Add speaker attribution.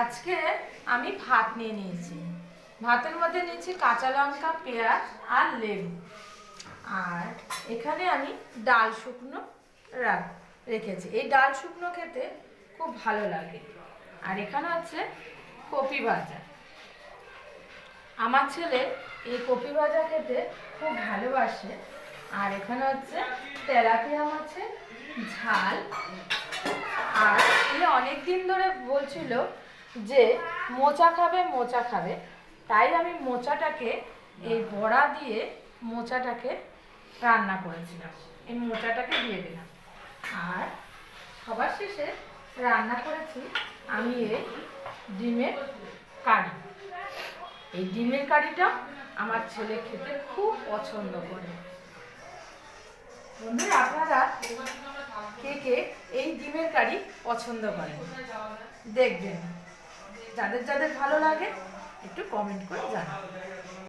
Speaker 1: আজকে আমি ভাত নিয়ে নিয়েছি। ভাতের মধ্যে নিয়েছি কাঁচা লঙ্কা, পেঁয়াজ আর লেবু। আর এখানে আমি ডাল শুকনো রাখ রেখেছি। এই ডাল শুকনো খেতে খুব ভালো লাগে। আর এখানে হচ্ছে কপি ভাজা। আমার ছেলে এই কপি ভাজা খেতে খুব ভালোবাসে। আর এখানে হচ্ছে তেলাপিয়া মাছের ঝাল। আর অনেক দিন ধরে বলছিল যে মোচা খাবে মোচা খাবে। তাই আমি মোচাটাকে, এই বড়া দিয়ে মোচাটাকে রান্না করেছিলাম। এই মোচাটাকে দিয়ে দিলাম। আর সবার শেষে রান্না করেছি আমি এই ডিমের কারি। এই ডিমের কারিটা আমার ছেলে খেতে খুব পছন্দ করে। বন্ধুরা, আপনারা কে কে এই ডিমের কারি পছন্দ করেন? দেখবেন। যাদের যাদের ভালো লাগে একটু কমেন্ট করে জানাবেন